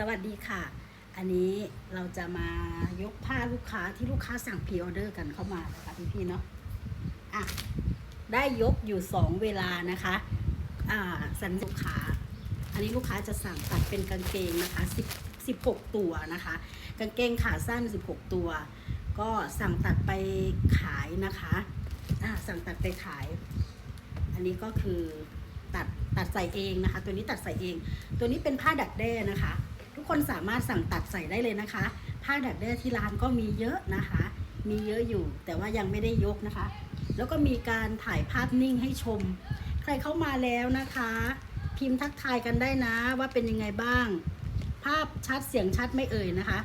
สวัสดีค่ะ อันนี้เราจะมายกผ้าลูกค้าที่ลูกค้าสั่งพรีออเดอร์กันเข้ามานะคะพี่ๆเนาะอะได้ยกอยู่สองเวลานะคะอ่าสันลูกค้า อันนี้ลูกค้าจะสั่งตัดเป็นกางเกงนะคะ10 16 ตัวนะคะ กางเกงขาสั้น 16 ตัว ก็สั่งตัดไปขายนะคะอ่าสั่งตัดไปขาย อันนี้ก็คือตัดตัดใส่เองนะคะ ตัวนี้ตัดใส่เอง ตัวนี้เป็นผ้าดักแด้นะคะ คนสามารถสั่งตัดใส่ได้เลยนะคะ ผ้าดักแด้ที่ร้านก็มีเยอะนะคะ มีเยอะอยู่ แต่ว่ายังไม่ได้ยกนะคะ แล้วก็มีการถ่ายภาพนิ่งให้ชม ใครเข้ามาแล้วนะคะ พิมพ์ทักทายกันได้นะว่าเป็นยังไงบ้าง ภาพชัดเสียงชัดไม่เอ่ยนะคะ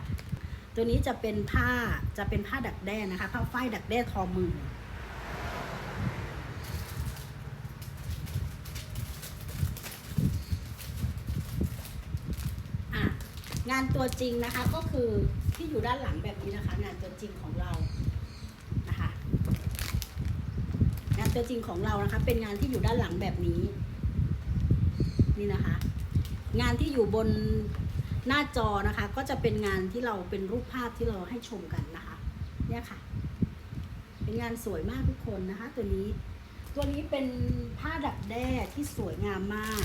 ตัวนี้จะเป็นผ้าจะเป็นผ้าดักแด้นะคะ ผ้าฝ้ายดักแด้ทอมือะงานตัวจริงนะคะก็คือที่อยู่ด้านหลังแบบนี้นะคะ งานตัวจริงของเรานะคะงานตัวจริงของเรานะคะ เป็นงานที่อยู่ด้านหลังแบบนี้ นี่นะคะ งานที่อยู่บนหน้าจอนะคะ ก็จะเป็นงานที่เราเป็นรูปภาพที่เราให้ชมกันนะคะ เนี่ยค่ะ เป็นงานสวยมากทุกคนนะคะ ตัวนี้ ตัวนี้เป็นผ้าดักแด้ที่สวยงามมาก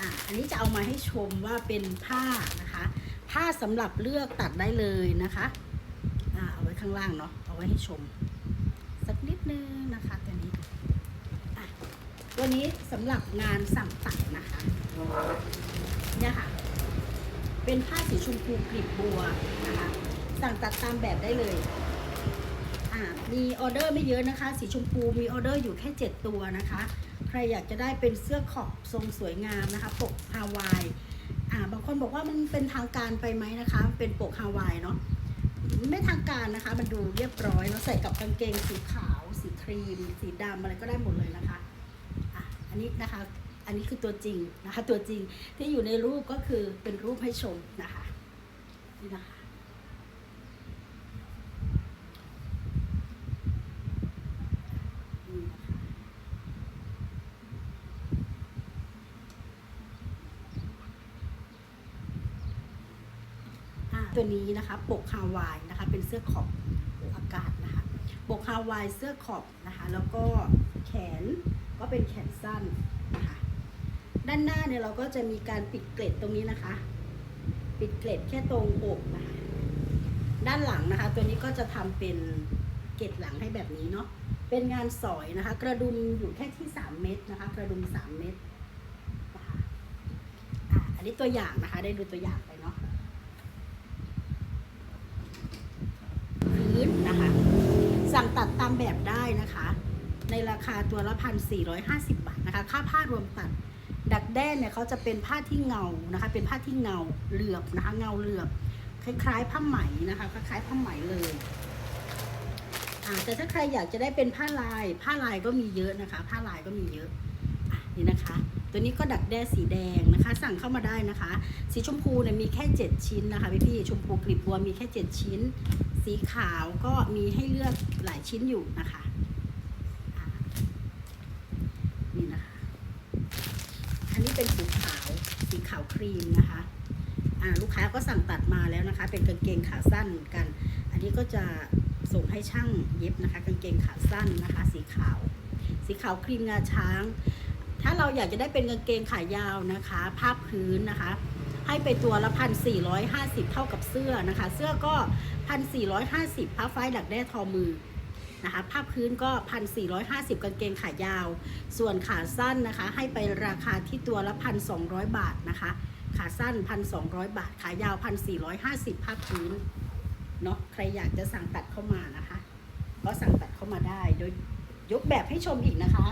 อะอันนี้จะเอามาให้ชมว่าเป็นผ้านะคะ ผ้าสำหรับเลือกตัดได้เลยนะคะอ่าเอาไว้ข้างล่างเนาะเอาไว้ให้ชม สักนิดนึงนะคะตัวนี้อะตัวนี้สำหรับงานสั่งตัดนะคะเนี่ยค่ะ เป็นผ้าสีชมพูกลีบบัวนะคะ สั่งตัดตามแบบได้เลย อ่ามีออเดอร์ไม่เยอะนะคะ สีชมพูมีออเดอร์อยู่แค่ 7 ตัวนะคะ ใครอยากจะได้เป็นเสื้อขอบทรงสวยงามนะคะ ปกฮาวายอ่าบางคนบอกว่ามันเป็นทางการไปไหมนะคะ เป็นปกฮาวายเนาะไม่ทางการนะคะ มันดูเรียบร้อยแล้วใส่กับกางเกงสีขาว สีครีม สีดำอะไรก็ได้หมดเลยนะคะอะอันนี้นะคะ อันนี้คือตัวจริงนะคะ ตัวจริงที่อยู่ในรูปก็คือเป็นรูปให้ชมนะคะนี่นะคะ นี่นะคะ อ่าตัว นี้นะคะ ปกฮาวายนะคะ เป็นเสื้อขอบอากาศนะคะ ปกฮาวายเสื้อขอบนะคะ แล้วก็แขนก็เป็นแขนสั้นนะคะ ด้านหน้าเนี่ยเราก็จะมีการปิดเกล็ดตรงนี้นะคะ ปิดเกล็ดแค่ตรงอกนะคะ ด้านหลังนะคะ ตัวนี้ก็จะทำเป็นเกล็ดหลังให้แบบนี้เนาะ เป็นงานสอยนะคะ กระดุมอยู่แค่ที่ 3 เม็ดนะคะ กระดุม 3 เม็ดนะคะอะอันนี้ตัวอย่างนะคะ ได้ดูตัวอย่างไปเนาะ พื้นนะคะ สั่งตัดตามแบบได้ นะคะ ในราคาตัวละพันสี่ร้อยห้าสิบบาทนะคะ ค่าผ้ารวมตัด ดักแด้เนี่ยเขาจะเป็นผ้าที่เงานะคะ เป็นผ้าที่เงาเหลือบนะคะ เงาเหลือบ คล้ายๆ ผ้าไหมนะคะ คล้ายๆผ้าไหมเลยแต่ถ้าใครอยากจะได้เป็นผ้าลาย ผ้าลายก็มีเยอะนะคะ ผ้าลายก็มีเยอะอะนี่นะคะ ตัวนี้ก็ดักแด้สีแดงนะคะ สั่งเข้ามาได้นะคะ สีชมพูเนี่ยมีแค่ 7 ชิ้นนะคะพี่พี่ๆชมพูกลีบบัวมีแค่ 7 ชิ้น สีขาวก็มีให้เลือกหลายชิ้นอยู่นะคะอ่านี่นะคะ อันนี้เป็นสีขาว สีขาว ครีมนะคะอ่าลูกค้าก็สั่งตัดมาแล้วนะคะ เป็นกางเกงขาสั้นเหมือนกัน อันนี้ก็จะส่งให้ช่างเย็บนะคะ กางเกงขาสั้นนะคะ สีขาว สีขาวครีมงาช้าง ถ้าเราอยากจะได้เป็นกางเกงขายาวนะคะผ้าพพื้นนะคะ ให้ไปตัวละพันสี่ร้อยห้าสิบเท่ากับเสื้อนะคะ เสื้อก็พันสี่ร้อยห้าสิบผ้าฝ้ายดักแด้ทอมือ นะคะผ้าพื้นก็พันสี่ร้อยห้าสิบกางเกงขายาว ส่วนขาสั้นนะคะ ให้ไปราคาที่ตัวละพันสองร้อยบาทนะคะ ขาสั้นพันสองร้อยบาท ขายาวพันสี่ร้อยห้าสิบผ้าพื้นเนาะใครอยากจะสั่งตัดเข้ามานะคะ ก็สั่งตัดเข้ามาได้โดยยกแบบให้ชมอีกนะคะ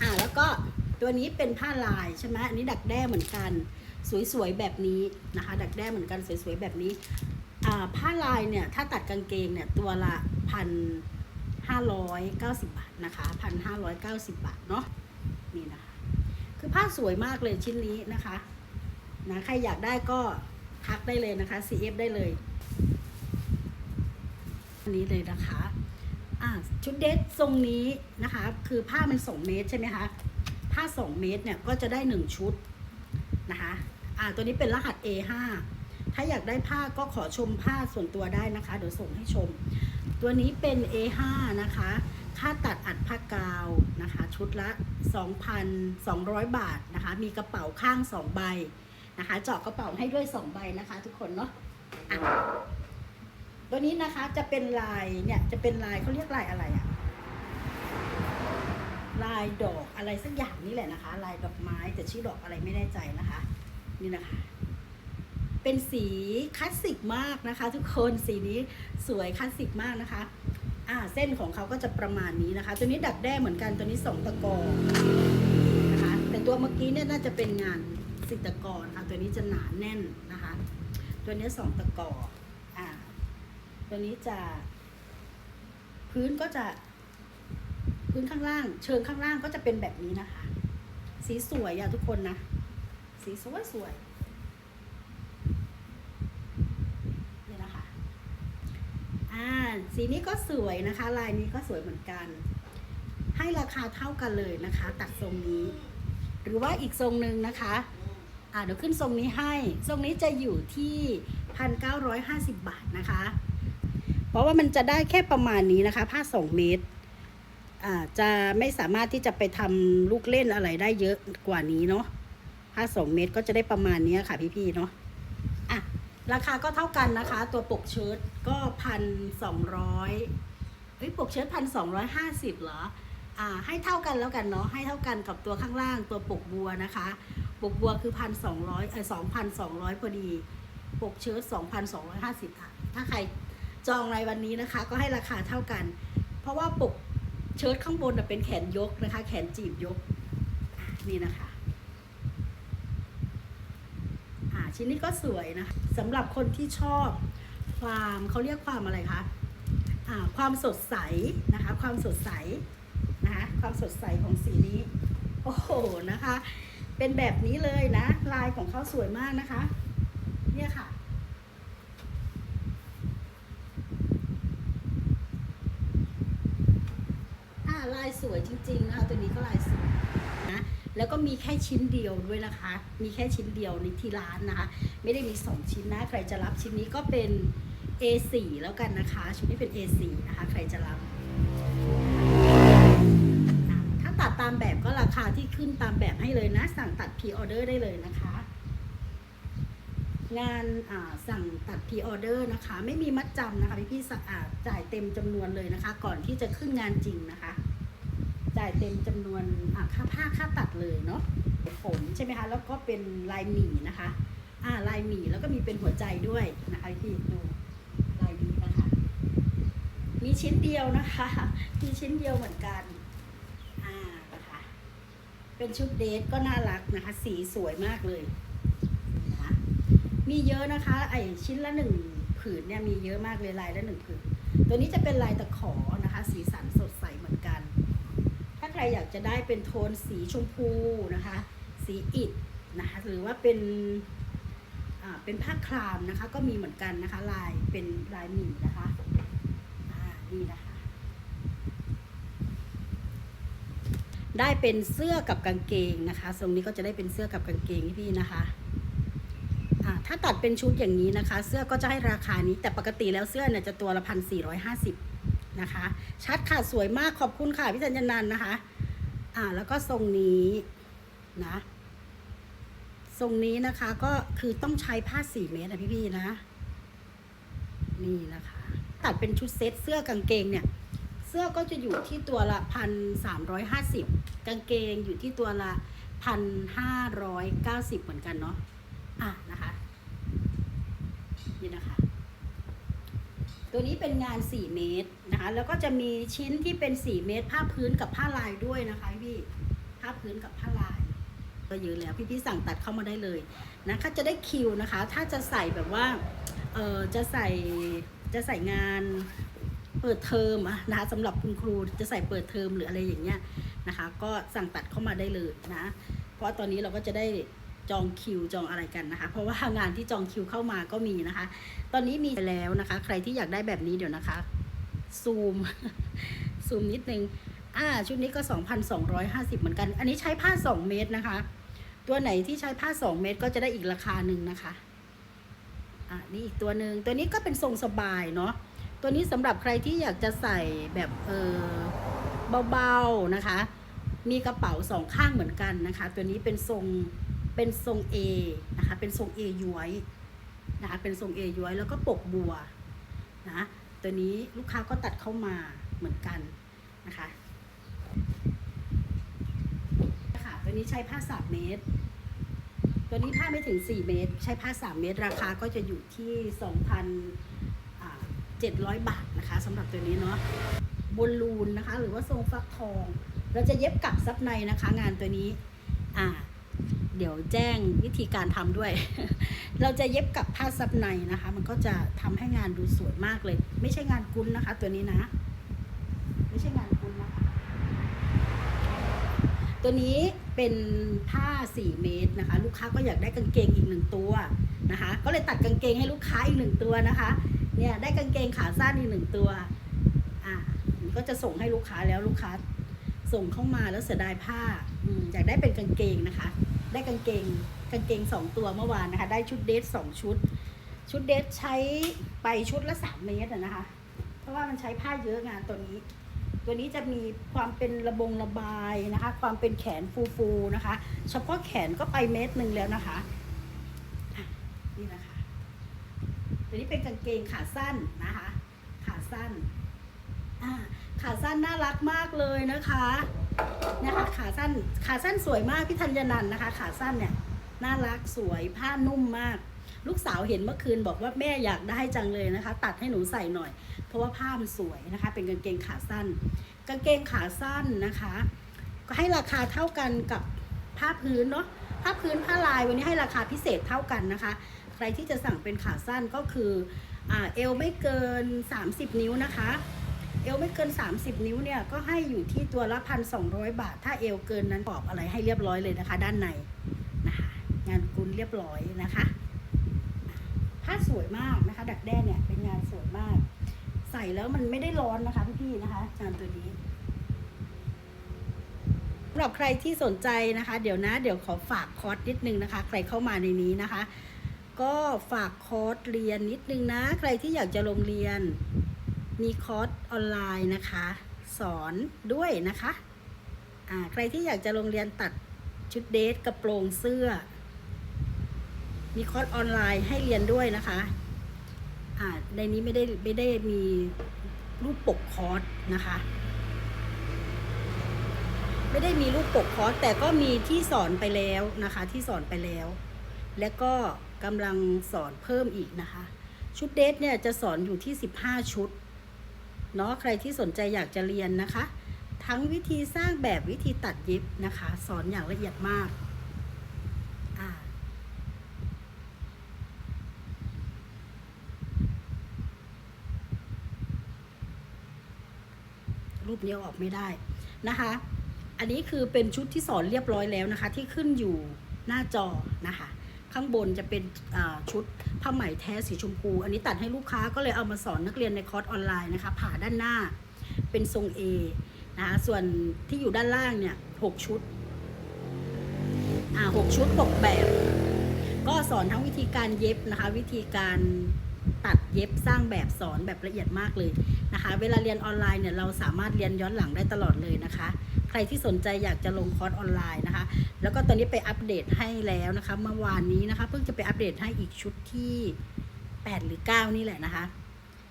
อ่าแล้วก็ตัวนี้เป็นผ้าลายใช่ไหมอันนี้ดักแด้เหมือนกัน สวยๆแบบนี้นะคะ ดักแด้เหมือนกันสวยๆแบบนี้ ผ้าลายเนี่ยถ้าตัดกางเกงเนี่ยตัวละพันห้าร้อยเก้าสิบบาทนะคะพันห้าร้อยเก้าสิบบาทเนาะนี่นะคะคือผ้าสวยมากเลยชิ้นนี้นะคะนะใครอยากได้ก็ทักได้เลยนะคะ CF ได้เลยอันนี้เลยนะคะอ่าชุดเดททรงนี้นะคะ คือผ้ามัน2เมตรใช่ไหมคะผ้า2เมตรเนี่ยก็จะได้1ชุดนะคะอ่าตัวนี้เป็นรหัส A5 ถ้าอยากได้ผ้าก็ขอชมผ้าส่วนตัวได้นะคะ เดี๋ยวส่งให้ชม ตัวนี้เป็น A5 นะคะ ค่าตัดอัดผ้ากาวนะคะ ชุดละ 2,200 บาทนะคะ มีกระเป๋าข้าง 2 ใบนะคะ เจาะกระเป๋าให้ด้วย 2 ใบนะคะ ทุกคนเนาะะตัวนี้นะคะจะเป็นลายเนี่ยจะเป็นลายเขาเรียกลายอะไรอะลายดอกอะไรสักอย่างนี่แหละนะคะ ลายดอกไม้แต่ชื่อดอกอะไรไม่แน่ใจนะคะ นี่นะคะ เป็นสีคลาสสิกมากนะคะ ทุกคนสีนี้สวยคลาสสิกมากนะคะอ่าเส้นของเขาก็จะประมาณนี้นะคะ ตัวนี้ดักแด้เหมือนกันตัวนี้สองตะกอนะคะแต่ตัวเมื่อกี้เนี่ยน่าจะเป็นงานสิตะกอนะคะตัวนี้จะหนาแน่นนะคะ ตัวนี้สองตะกออ่าตัวนี้จะ พื้นก็จะ พื้นข้างล่าง เชิงข้างล่างก็จะเป็นแบบนี้นะคะ สีสวยอะทุกคนนะ สีสวยสวยนี่นะคะ อ่า สีนี้ก็สวยนะคะ ลายนี้ก็สวยเหมือนกัน ให้ราคาเท่ากันเลยนะคะ ตัดทรงนี้ หรือว่าอีกทรงหนึ่งนะคะอ่าเดี๋ยวขึ้นทรงนี้ให้ ทรงนี้จะอยู่ที่พันเก้าร้อยห้าสิบบาทนะคะ เพราะว่ามันจะได้แค่ประมาณนี้นะคะ ผ้าสองเมตรอ่าจะไม่สามารถที่จะไปทำลูกเล่นอะไรได้เยอะกว่านี้เนาะผ้าสองเมตรก็จะได้ประมาณนี้ค่ะพี่ๆเนาะ ราคาก็เท่ากันนะคะ ตัวปกเชิ้ตก็พันสองร้อยเฮ้ยปกเชิ้ตพันสองร้อยห้าสิบเหรออ่าให้เท่ากันแล้วกันเนาะให้เท่ากันกับตัวข้างล่างตัวปกบัวนะคะ ปกบัวคือพันสองร้อยเออสองพันสองร้อยพอดี ปกเชิ้ตสองพันสองร้อยห้าสิบค่ะถ้าใครจองรายวันนี้นะคะ ก็ให้ราคาเท่ากัน เพราะว่าปกเชิ้ตข้างบนเป็นแขนยกนะคะ แขนจีบยกนี่นะคะ อ่า ชิ้นนี้ก็สวยนะสำหรับคนที่ชอบความเขาเรียกความอะไรคะอ่าความสดใสนะคะ ความสดใสนะคะความสดใสของสีนี้ โอ้โหนะคะ เป็นแบบนี้เลยนะ ลายของเขาสวยมากนะคะ เนี่ยค่ะลายสวยจริงๆนะคะตัวนี้ก็ลายสวย แล้วก็มีแค่ชิ้นเดียวด้วยนะคะ มีแค่ชิ้นเดียวในที่ร้านนะคะ ไม่ได้มีสองชิ้นนะ ใครจะรับชิ้นนี้ก็เป็น A4 แล้วกันนะคะชุดนี้เป็น A4 นะคะ ใครจะรับ ถ้าตัดตามแบบก็ราคาที่ขึ้นตามแบบให้เลยนะ สั่งตัดพ r ออเดอร์ได้เลยนะคะ งานอ่าสั่งตัดพ r ออเดอร์นะคะ ไม่มีมัดจำนะคะพี่พี่ๆสะอาดจ่ายเต็มจำนวนเลยนะคะ ก่อนที่จะขึ้นงานจริงนะคะายเต็มจำนวนค่าผ้าค่าตัดเลยเนาะผมใช่ไหมคะแล้วก็เป็นลายหมี่นะคะอ่าลายหมี่แล้วก็มีเป็นหัวใจด้วยนะคะพี่ดูลายนี้นะคะ มีชิ้นเดียวนะคะ มีชิ้นเดียวเหมือนกันอ่านะคะเป็นชุดเดทก็น่ารักนะคะ สีสวยมากเลยนะคะมีเยอะนะคะไอชิ้นละหนึ่งผืนเนี่ยมีเยอะมากเลยลายละหนึ่งผืนตัวนี้จะเป็นลายตะขอนะคะ สีสันสดใสเหมือนกัน ถ้าใค รอยากจะได้เป็นโทนสีชมพูนะคะ สีอิฐนะคะหรือว่าเป็นเป็นผ้าคลามนะคะ ก็มีเหมือนกันนะคะ ลายเป็นลายหมี่นะคะนี่นะคะ ได้เป็นเสื้อกับกางเกงนะคะทรงนี้ก็จะได้เป็นเสื้อกับกางเกงพี่นะคะถ้าตัดเป็นชุดอย่างนี้นะคะ เสื้อก็จะให้ราคานี้แต่ปกติแล้วเสื้อเนี่ยจะตัวละพันสี่ร้อยห้าสิบนะคะ ชัดค่ะ สวยมากขอบคุณค่ะพี่จันยนันท์นะคะ อ่าแล้วก็ทรงนี้นะทรงนี้นะคะก็คือต้องใช้ผ้าสี่เมตรนะพี่ๆนะ นี่นะคะ ตัดเป็นชุดเซ็ตเสื้อกางเกงเนี่ย เสื้อก็จะอยู่ที่ตัวละพันสามร้อยห้าสิบกางเกงอยู่ที่ตัวละพันห้าร้อยเก้าสิบเหมือนกันเนาะอะนะคะ นี่นะคะ ตัวนี้เป็นงาน 4 เมตรนะคะแล้วก็จะมีชิ้นที่เป็น 4 เมตร ผ้าพื้นกับผ้าลายด้วยนะคะพี่ผ้าพื้นกับผ้าลายก็เยอะแล้วพี่ๆสั่งตัดเข้ามาได้เลยนะคะจะได้คิวนะคะ ถ้าจะใส่แบบว่าเออจะใส่จะใส่งานเปิดเทอมนะคะสำหรับคุณครูจะใส่เปิดเทอมหรืออะไรอย่างเงี้ยนะคะ ก็สั่งตัดเข้ามาได้เลยนะ เพราะตอนนี้เราก็จะได้ จองคิวจองอะไรกันนะคะ เพราะว่างานที่จองคิวเข้ามาก็มีนะคะ ตอนนี้มีแล้วนะคะ ใครที่อยากได้แบบนี้เดี๋ยวนะคะซูมซูมนิดนึงอ่าชุดนี้ก็ 2,250 เหมือนกัน อันนี้ใช้ผ้า 2 เมตรนะคะ ตัวไหนที่ใช้ผ้า 2 เมตรก็จะได้อีกราคาหนึ่งนะคะอะนี่อีกตัวหนึ่งตัวนี้ก็เป็นทรงสบายเนาะตัวนี้สำหรับใครที่อยากจะใส่แบบเออเบาๆนะคะ มีกระเป๋าสองข้างเหมือนกันนะคะ ตัวนี้เป็นทรง เป็นทรง A นะคะ เป็นทรง A ย้วยนะคะ เป็นทรง A ย้วยแล้วก็ปกบัวนะตัวนี้ลูกค้าก็ตัดเข้ามาเหมือนกันนะคะค่ะตัวนี้ใช้ผ้าสามเมตร ตัวนี้ผ้าไม่ถึง 4 เมตร ใช้ผ้า 3 เมตร ราคาก็จะอยู่ที่ 2,700 บาทนะคะสำหรับตัวนี้เนาะบนลูนนะคะ หรือว่าทรงฟักทอง เราจะเย็บกับซับในนะคะ งานตัวนี้ อ่า เดี๋ยวแจ้งวิธีการทำด้วย เราจะเย็บกับผ้าซับในนะคะ มันก็จะทำให้งานดูสวยมากเลย ไม่ใช่งานกุ้นนะคะ ตัวนี้นะ ไม่ใช่งานกุ้นนะคะ ตัวนี้เป็นผ้า 4 เมตรนะคะ ลูกค้าก็อยากได้กางเกงอีกหนึ่งตัวนะคะ ก็เลยตัดกางเกงให้ลูกค้าอีกหนึ่งตัวนะคะ เนี่ยได้กางเกงขาสั้นอีกหนึ่งตัว อะก็จะส่งให้ลูกค้าแล้วลูกค้าส่งเข้ามาแล้วเสียดายผ้า อยากได้เป็นกางเกงนะคะ ได้กางเกงกางเกงสองตัวเมื่อวานนะคะ ได้ชุดเดทสองชุด ชุดเดทใช้ไปชุดละสามเมตรนะคะ เพราะว่ามันใช้ผ้าเยอะงานตัวนี้ ตัวนี้จะมีความเป็นระบงระบายนะคะ ความเป็นแขนฟูๆนะคะ เฉพาะแขนก็ไปเมตรหนึ่งแล้วนะคะนี่นะคะตัวนี้เป็นกางเกงขาสั้นนะคะ ขาสั้นขาสั้นน่ารักมากเลยนะคะ นี่ยค่ะขาสั้นขาสั้นสวยมากพี่ธัญนันนะคะ ขาสั้นเนี่ยน่ารักสวยผ้านุ่มมาก ลูกสาวเห็นเมื่อคืนบอกว่าแม่อยากได้จังเลยนะคะ ตัดให้หนูใส่หน่อย เพราะว่าผ้ามันสวยนะคะ เป็นกางเกงขาสั้น กางเกงขาสั้นนะคะ ก็ให้ราคาเท่ากันกับผ้าพื้นเนาะผ้าพื้นผ้าลายวันนี้ให้ราคาพิเศษเท่ากันนะคะ ใครที่จะสั่งเป็นขาสั้นก็คืออเอวไม่เกิน 30 นิ้วนะคะ เอวไม่เกิน 30 นิ้วเนี่ยก็ให้อยู่ที่ตัวละพันสองบาท ถ้าเอวเกินนั้นปอบอะไรให้เรียบร้อยเลยนะคะ ด้านในนะคะงานกุลเรียบร้อยนะคะผ้าสวยมากนะคะ ดักแด้เนี่ยเป็นงานสวยมาก ใส่แล้วมันไม่ได้ร้อนนะคะพี่ๆนะคะงานตัวนี้สำหรับใครที่สนใจนะคะ เดี๋ยวนะ เดี๋ยวขอฝากคอร์สนิดนึงนะคะ ใครเข้ามาในนี้นะคะ ก็ฝากคอร์สเรียนนิดนึงนะ ใครที่อยากจะลงเรียน มีคอร์สออนไลน์นะคะ สอนด้วยนะคะอ่าใครที่อยากจะลงเรียนตัดชุดเดทกระโปรงเสื้อ มีคอร์สออนไลน์ให้เรียนด้วยนะคะอ่าในนี้ไม่ได้ไม่ได้มีรูปปกคอร์สนะคะ ไม่ได้มีรูปปกคอร์สแต่ก็มีที่สอนไปแล้วนะคะ ที่สอนไปแล้ว และก็กำลังสอนเพิ่มอีกนะคะ ชุดเดทเนี่ยจะสอนอยู่ที่ 15 ชุด เนาะใครที่สนใจอยากจะเรียนนะคะ ทั้งวิธีสร้างแบบวิธีตัดเย็บนะคะ สอนอย่างละเอียดมากรูปนี้ออกไม่ได้นะคะ อันนี้คือเป็นชุดที่สอนเรียบร้อยแล้วนะคะ ที่ขึ้นอยู่หน้าจอนะคะ ข้างบนจะเป็นชุดผ้าไหมแท้สีชมพู อันนี้ตัดให้ลูกค้าก็เลยเอามาสอนนักเรียนในคอร์สออนไลน์นะคะ ผ่าด้านหน้าเป็นทรง A นะคะส่วนที่อยู่ด้านล่างเนี่ยหกชุดอ่าหกชุดหกแบบ ก็สอนทั้งวิธีการเย็บนะคะ วิธีการตัดเย็บสร้างแบบสอนแบบละเอียดมากเลยนะคะ เวลาเรียนออนไลน์เนี่ยเราสามารถเรียนย้อนหลังได้ตลอดเลยนะคะ รที่สนใจอยากจะลงคอร์สออนไลน์นะคะ แล้วก็ตอนนี้ไปอัปเดตให้แล้วนะคะ เมื่อวานนี้นะคะ เพิ่งจะไปอัปเดตให้อีกชุดที่ 8 หรือ 9 นี่แหละนะคะ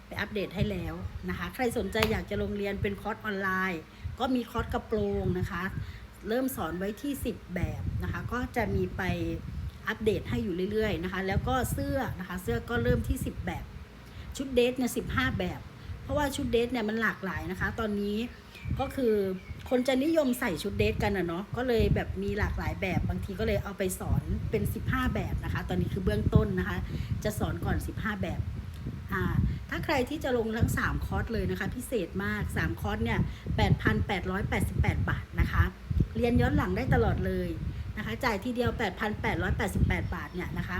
ไปอัปเดตให้แล้วนะคะ ใครสนใจอยากจะลงเรียนเป็นคอร์สออนไลน์ ก็มีคอร์สกระโปรงนะคะ เริ่มสอนไว้ที่ 10 แบบนะคะ ก็จะมีไปอัปเดตให้อยู่เรื่อยๆนะคะ แล้วก็เสื้อนะคะ เสื้อก็เริ่มที่ 10 แบบ ชุดเดทเนี่ยสิแบบ เพราะว่าชุดเดทเนี่ยมันหลากหลายนะคะ ตอนนี้ก็คือคนจะนิยมใส่ชุดเดทกันนะเนาะก็เลยแบบมีหลากหลายแบบบางทีก็เลยเอาไปสอนเป็น 15 แบบนะคะ ตอนนี้คือเบื้องต้นนะคะ จะสอนก่อน 15 แบบอ่าถ้าใครที่จะลงทั้ง 3 คอร์สเลยนะคะ พิเศษมาก 3 คอร์สเนี่ย 8,888 บาทนะคะ เรียนย้อนหลังได้ตลอดเลยนะคะ จ่ายทีเดียว 8,888 บาทเนี่ยนะคะ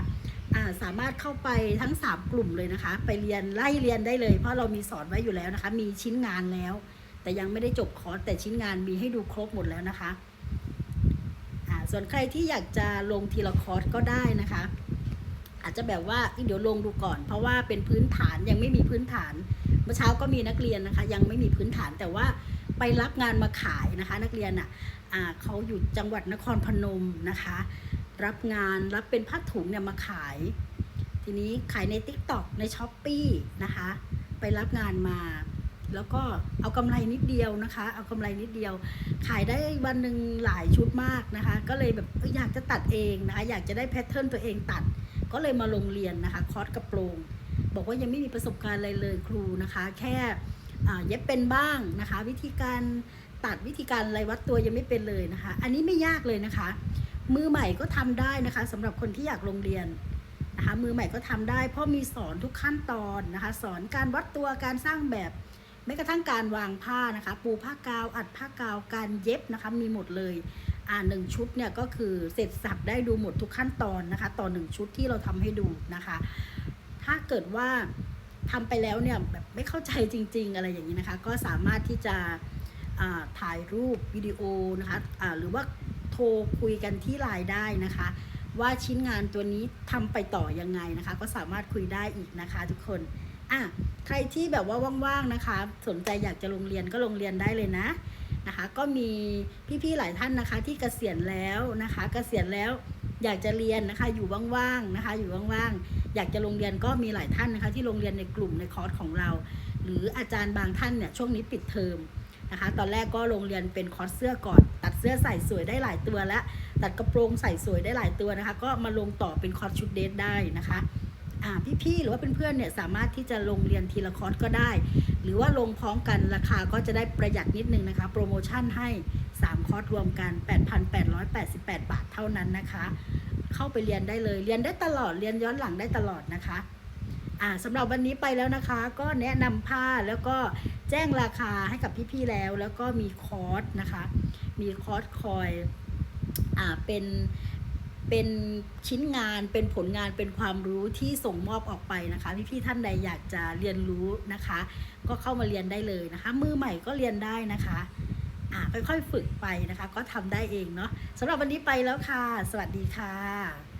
สามารถเข้าไปทั้ง 3 กลุ่มเลยนะคะ ไปเรียนไล่เรียนได้เลย เพราะเรามีสอนไว้อยู่แล้วนะคะ มีชิ้นงานแล้ว แต่ยังไม่ได้จบคอร์สแต่ชิ้นงานมีให้ดูครบหมดแล้วนะคะส่วนใครที่อยากจะลงทีละคอร์สก็ได้นะคะ อาจจะแบบว่าเดี๋ยวลงดูก่อน เพราะว่าเป็นพื้นฐานยังไม่มีพื้นฐานเมื่อเช้าก็มีนักเรียนนะคะ ยังไม่มีพื้นฐานแต่ว่าไปรับงานมาขายนะคะ นักเรียนอะอ่าเขาอยู่จังหวัดนครพนมนะคะ รับงานรับเป็นผ้าถุงเนี่ยมาขาย ทีนี้ขายใน t ิ k t o k ใน s h อ p e e นะคะ ไปรับงานมา แล้วก็เอากำไรนิดเดียวนะคะ เอากำไรนิดเดียว ขายได้วันหนึ่งหลายชุดมากนะคะ ก็เลยแบบอยากจะตัดเองนะคะ อยากจะได้แพทเทิร์นตัวเองตัด ก็เลยมาลงเรียนนะคะ คอร์สกระโปรง บอกว่ายังไม่มีประสบการณ์อะไรเลยครูนะคะ แค่เย็บเป็นบ้างนะคะ วิธีการตัดวิธีการอะไรวัดตัวยังไม่เป็นเลยนะคะ อันนี้ไม่ยากเลยนะคะ มือใหม่ก็ทำได้นะคะสำหรับคนที่อยากลงเรียนนะคะมือใหม่ก็ทำได้ เพราะมีสอนทุกขั้นตอนนะคะ สอนการวัดตัวการสร้างแบบแม้กระทั่งการวางผ้านะคะ ปูผ้ากาว อัดผ้ากาวการเย็บนะคะ มีหมดเลยอ่าหนึ่งชุดเนี่ยก็คือเสร็จสับได้ดูหมดทุกขั้นตอนนะคะ ต่อหนึ่งชุดที่เราทำให้ดูนะคะ ถ้าเกิดว่าทำไปแล้วเนี่ยแบบไม่เข้าใจจริง ๆ อะไรอย่างนี้นะคะ ก็สามารถที่จะอ่าถ่ายรูปวิดีโอนะคะอ่าหรือว่า โทรคุยกันที่ไลน์ได้นะคะ ว่าชิ้นงานตัวนี้ทำไปต่อยังไงนะคะ ก็สามารถคุยได้อีกนะคะทุกคนอะใครที่แบบว่าว่างๆนะคะ สนใจอยากจะลงเรียนก็ลงเรียนได้เลยนะนะคะ ก็มีพี่ๆหลายท่านนะคะ ที่เกษียณแล้วนะคะ เกษียณแล้วอยากจะเรียนนะคะ อยู่ว่างๆนะคะ อยู่ว่างๆอยากจะลงเรียนก็มีหลายท่านนะคะ ที่โรงเรียนในกลุ่มในคอร์สของเรา หรืออาจารย์บางท่านเนี่ยช่วงนี้ปิดเทอม นะคะ ตอนแรกก็โรงเรียนเป็นคอร์สเสื้อก่อน ตัดเสื้อใส่สวยได้หลายตัวแล้ว ตัดกระโปรงใส่สวยได้หลายตัวนะคะ ก็มาลงต่อเป็นคอร์สชุดเดทได้นะคะพี่ๆหรือว่าเพื่อนๆเนี่ยสามารถที่จะลงเรียนทีละคอร์สก็ได้ หรือว่าลงพร้อมกันราคาก็จะได้ประหยัดนิดนึงนะคะ โปรโมชั่นให้ 3 คอร์สรวมกัน 8,888 บาทเท่านั้นนะคะ เข้าไปเรียนได้เลยเรียนได้ตลอดเรียนย้อนหลังได้ตลอดนะคะ อ่าสำหรับวันนี้ไปแล้วนะคะ ก็แนะนำผ้าแล้วก็แจ้งราคาให้กับพี่ๆแล้ว แล้วก็มีคอร์สนะคะ มีคอร์สคอยอ่าเป็นเป็นชิ้นงานเป็นผลงานเป็นความรู้ที่ส่งมอบออกไปนะคะพี่ๆท่านใดอยากจะเรียนรู้นะคะ ก็เข้ามาเรียนได้เลยนะคะ มือใหม่ก็เรียนได้นะคะอ่าค่อยๆฝึกไปนะคะ ก็ทำได้เองเนาะสำหรับวันนี้ไปแล้วค่ะ สวัสดีค่ะ